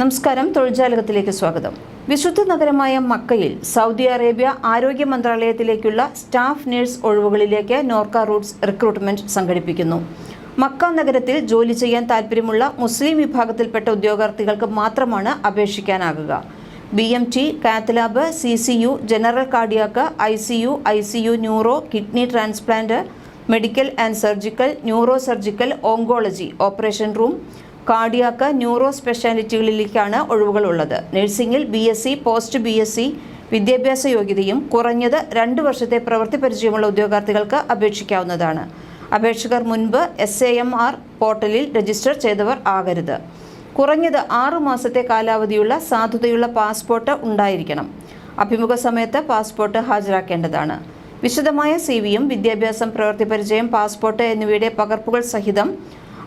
നമസ്കാരം. തൊഴിൽജാലകത്തിലേക്ക് സ്വാഗതം. വിശുദ്ധ നഗരമായ മക്കയിൽ സൗദി അറേബ്യ ആരോഗ്യ മന്ത്രാലയത്തിലേക്കുള്ള സ്റ്റാഫ് നഴ്സ് ഒഴിവുകളിലേക്ക് നോർക്ക റൂട്ട്സ് റിക്രൂട്ട്മെന്റ് സംഘടിപ്പിക്കുന്നു. മക്ക നഗരത്തിൽ ജോലി ചെയ്യാൻ താൽപ്പര്യമുള്ള മുസ്ലിം വിഭാഗത്തിൽപ്പെട്ട ഉദ്യോഗാർത്ഥികൾക്ക് മാത്രമാണ് അപേക്ഷിക്കാനാകുക. B M T cath lab C C U general cardiac I C U I C U neuro kidney transplant medical and surgical neuro surgical oncology operation room cardiac neuro സ്പെഷ്യാലിറ്റികളിലേക്കാണ് ഒഴിവുകളുള്ളത്. നഴ്സിംഗിൽ B S C post B S C വിദ്യാഭ്യാസ യോഗ്യതയും കുറഞ്ഞത് രണ്ട് വർഷത്തെ പ്രവൃത്തി പരിചയമുള്ള ഉദ്യോഗാർത്ഥികൾക്ക് അപേക്ഷിക്കാവുന്നതാണ്. അപേക്ഷകർ മുൻപ് എസ് എ എം ആർ പോർട്ടലിൽ രജിസ്റ്റർ ചെയ്തവർ ആകരുത്. കുറഞ്ഞത് ആറു മാസത്തെ കാലാവധിയുള്ള സാധുതയുള്ള പാസ്പോർട്ട് ഉണ്ടായിരിക്കണം. അഭിമുഖ സമയത്ത് പാസ്പോർട്ട് ഹാജരാക്കേണ്ടതാണ്. വിശദമായ സി വിയും വിദ്യാഭ്യാസം പ്രവൃത്തി പരിചയം പാസ്പോർട്ട് എന്നിവയുടെ പകർപ്പുകൾ സഹിതം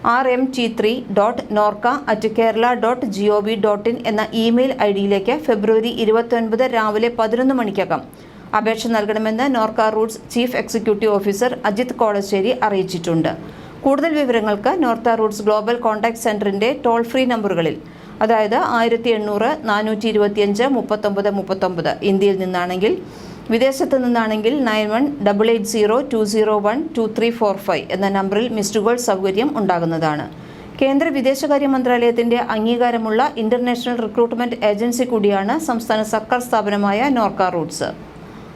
R M three dot Norka at Kerala dot G O V dot in എന്ന ഇമെയിൽ ഐ ഡിയിലേക്ക് ഫെബ്രുവരി ഇരുപത്തൊൻപത് രാവിലെ പതിനൊന്ന് മണിക്കകം അപേക്ഷ നൽകണമെന്ന് Norka Roots chief executive officer Ajith Kolassery അറിയിച്ചിട്ടുണ്ട്. കൂടുതൽ വിവരങ്ങൾക്ക് നോർത്ത റൂട്ട്സ് ഗ്ലോബൽ കോൺടാക്ട് സെന്ററിന്റെ ടോൾ ഫ്രീ നമ്പറുകളിൽ അതായത് ആയിരത്തി എണ്ണൂറ് നാനൂറ്റി ഇരുപത്തിയഞ്ച് മുപ്പത്തൊമ്പത് മുപ്പത്തൊമ്പത് ഇന്ത്യയിൽ നിന്നാണെങ്കിൽ വിദേശത്ത് നിന്നാണെങ്കിൽ nine one double eight zero two zero one two three four five എന്ന നമ്പറിൽ മിസ്ഡ് കോൾ സൗകര്യം ഉണ്ടാകുന്നതാണ്. കേന്ദ്ര വിദേശകാര്യ മന്ത്രാലയത്തിന്റെ അംഗീകാരമുള്ള ഇന്റർനാഷണൽ റിക്രൂട്ട്മെന്റ് ഏജൻസി കൂടിയാണ് സംസ്ഥാന സർക്കാർ സ്ഥാപനമായ നോർക്ക റൂട്ട്സ്.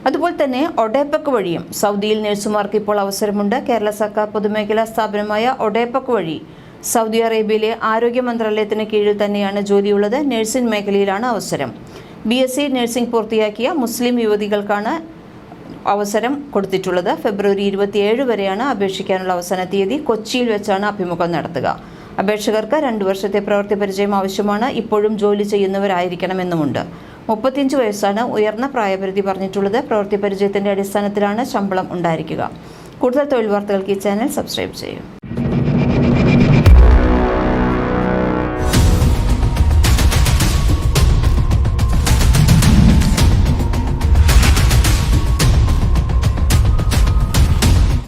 അതുപോലെ തന്നെ ഒഡേപ്പക് വഴിയും സൗദിയിൽ നഴ്സുമാർക്ക് ഇപ്പോൾ അവസരമുണ്ട്. കേരള സർക്കാർ പൊതുമേഖലാ സ്ഥാപനമായ ഒഡേപ്പക് വഴി സൗദി അറേബ്യയിലെ ആരോഗ്യ മന്ത്രാലയത്തിന് കീഴിൽ തന്നെയാണ് ജോലിയുള്ളത്. നഴ്സിംഗ് മേഖലയിലാണ് അവസരം. ബി എസ് സി നഴ്സിംഗ് പൂർത്തിയാക്കിയ മുസ്ലിം യുവതികൾക്കാണ് അവസരം കൊടുത്തിട്ടുള്ളത്. ഫെബ്രുവരി ഇരുപത്തിയേഴ് വരെയാണ് അപേക്ഷിക്കാനുള്ള അവസാന തീയതി. കൊച്ചിയിൽ വെച്ചാണ് അഭിമുഖം നടത്തുക. അപേക്ഷകർക്ക് രണ്ടു വർഷത്തെ പ്രവൃത്തി പരിചയം ആവശ്യമാണ്. ഇപ്പോഴും ജോലി ചെയ്യുന്നവരായിരിക്കണമെന്നുമുണ്ട്. മുപ്പത്തിയഞ്ച് വയസ്സാണ് ഉയർന്ന പ്രായപരിധി പറഞ്ഞിട്ടുള്ളത്. പ്രവൃത്തി പരിചയത്തിന്റെ അടിസ്ഥാനത്തിലാണ് ശമ്പളം ഉണ്ടായിരിക്കുക. കൂടുതൽ തൊഴിൽ വാർത്തകൾക്ക് ഈ ചാനൽ സബ്സ്ക്രൈബ് ചെയ്യും.